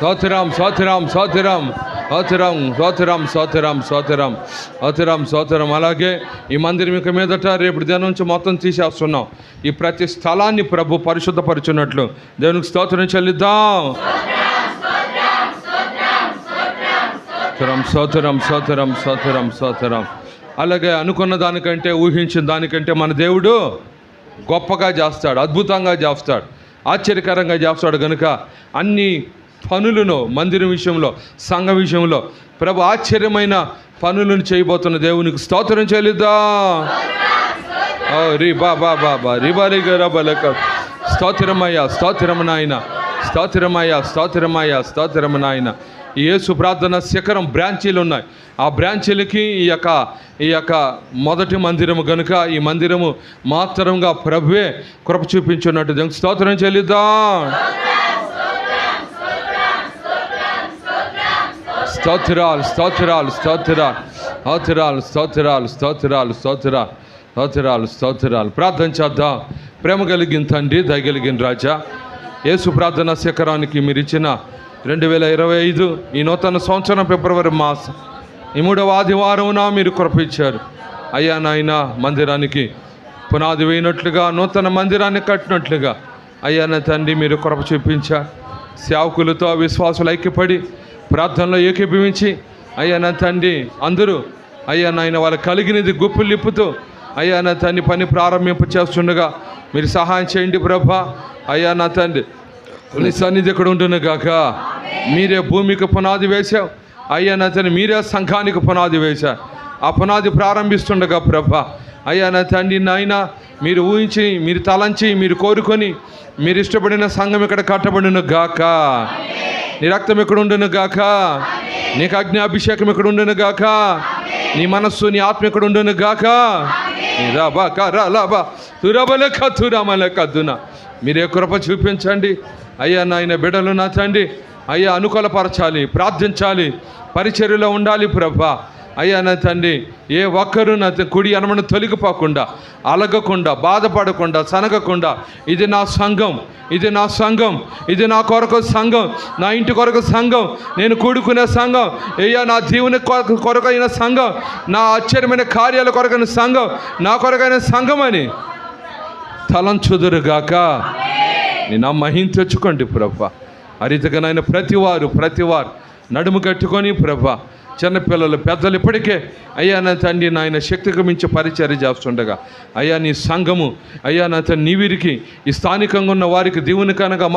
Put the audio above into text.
సోతిరాం సోతిరాం సోతిరాం. సోతిరాం సోతిరాం సోతిరాం సోతిరాం. సోతిరాం సోతిరాం. అలాగే ఈ మందిరం ఇక మీదట రేపు దినం నుంచి మొత్తం తీసేస్తున్నాం. ఈ ప్రతి స్థలాన్ని ప్రభు పరిశుద్ధపరుచున్నట్లు దేవునికి స్తోత్రం చెల్లిద్దాం. స్తోత్రం స్తోత్రం స్తోత్రం స్తోత్రం స్తోత్రం అలాగే అనుకున్న దానికంటే ఊహించిన దానికంటే మన దేవుడు గొప్పగా చేస్తాడు అద్భుతంగా చేస్తాడు ఆశ్చర్యకరంగా చేస్తాడు. కనుక అన్ని పనులను మందిరం విషయంలో సంఘ విషయంలో ప్రభు ఆశ్చర్యమైన పనులను చేయబోతున్న దేవునికి స్తోత్రం చెల్లిద్దాం. ఓ రీ బా బా బా బా రిబా రిగ స్తోత్రమయ్యా స్తోత్రమయ్య స్తోత్రము నాయన స్తోత్రమయ్యా స్తోత్రమయ్యా స్తోత్రము నాయన. ఈ యేసు ప్రార్థన శిఖరం బ్రాంచీలు ఉన్నాయి. ఆ బ్రాంచీలకి ఈ యొక్క ఈ యొక్క మొదటి మందిరము కనుక ఈ మందిరము మాత్రంగా ప్రభువే కృప చూపించున్నట్టు స్తోత్రం చెల్లిద్దాం. స్తోత్రాలు స్తోత్రాలు స్తోత్రాలు స్తోత్రాలు స్తోత్రాలు స్తోత్రాలు స్తోత్రాలు స్తోత్రాలు స్తోత్రాలు. ప్రార్థన చేద్దాం. ప్రేమ కలిగిన తండ్రి దయగలిగిన రాజా యేసు ప్రార్థన శిఖరానికి మీరు ఇచ్చిన రెండు వేల ఇరవై ఐదు ఈ నూతన సంవత్సరం ఫిబ్రవరి మాసం ఈ మూడవ ఆదివారమున మీరు కృపించారు. అయ్యా నాయన మందిరానికి పునాది వేయినట్లుగా నూతన మందిరాన్ని కట్టినట్లుగా. అయ్యా నా తండ్రి మీరు కృప చూపించారు. సేవకులతో విశ్వాసులు ఐక్యపడి ప్రార్థనలో ఏకీభవించి అయ్యా నా తండ్రి అందరూ అయ్యా నాయన వాళ్ళకి కలిగినది గుప్పులు నిప్పుతూ అయ్యా నా తండ్రి పని ప్రారంభింప చేస్తుండగా మీరు సహాయం చేయండి ప్రభా. అయ్యా నా తండ్రి నీ సన్నిధి ఇక్కడ ఉంటుంది గాక? మీరే భూమికి పునాది వేశావు. అయ్యా నా తండ్రి మీరే సంఘానికి పునాది వేశారు. ఆ పునాది ప్రారంభిస్తుండగా ప్రభా అయ్యా నా తండ్రి నాయన మీరు ఊహించి మీరు తలంచి మీరు కోరుకొని మీరు ఇష్టపడిన సంఘం ఇక్కడ కట్టబడిన గాక. నీ రక్తం ఇక్కడ ఉండును గాక? నీకు అగ్ని ఇక్కడ ఉండును గాక? నీ మనస్సు నీ ఆత్మ ఇక్కడ ఉండును గాక? రాబా తురబల కతురమల కద్దున మీరే కృప చూపించండి. అయ్యా నాయన బిడ్డలు నా తండ్రి అయ్యా అనుకూలపరచాలి ప్రార్థించాలి. పరిచర్యలో ఉండాలి ప్రభా. అయ్యా నా తండ్రి ఏ ఒక్కరు నా కుడి అనమను తొలగిపోకుండా అలగకుండా బాధపడకుండా సనగకుండా ఇది నా సంఘం ఇది నా సంఘం ఇది నా కొరకు సంఘం నా ఇంటి కొరకు సంఘం నేను కూడుకునే సంఘం అయ్యా నా దీవుని కొరకు కొరకైన సంఘం నా ఆశ్చర్యమైన కార్యాల కొరకైన సంఘం నా కొరకైన సంఘం అని తలంచుదురుగాక. నేను మహిం తెచ్చుకోండి ప్రభా. నాయన ప్రతివారు ప్రతివారు నడుము కట్టుకొని ప్రభా చిన్నపిల్లలు పెద్దలు ఇప్పటికే అయ్యా నా తండ్రి నాయన శక్తికి మించి పరిచర్య చేస్తుండగా. అయ్యా నీ సంఘము అయ్యా నా తండ్రి నీ వీరికి ఈ స్థానికంగా ఉన్న వారికి దీవునికనగా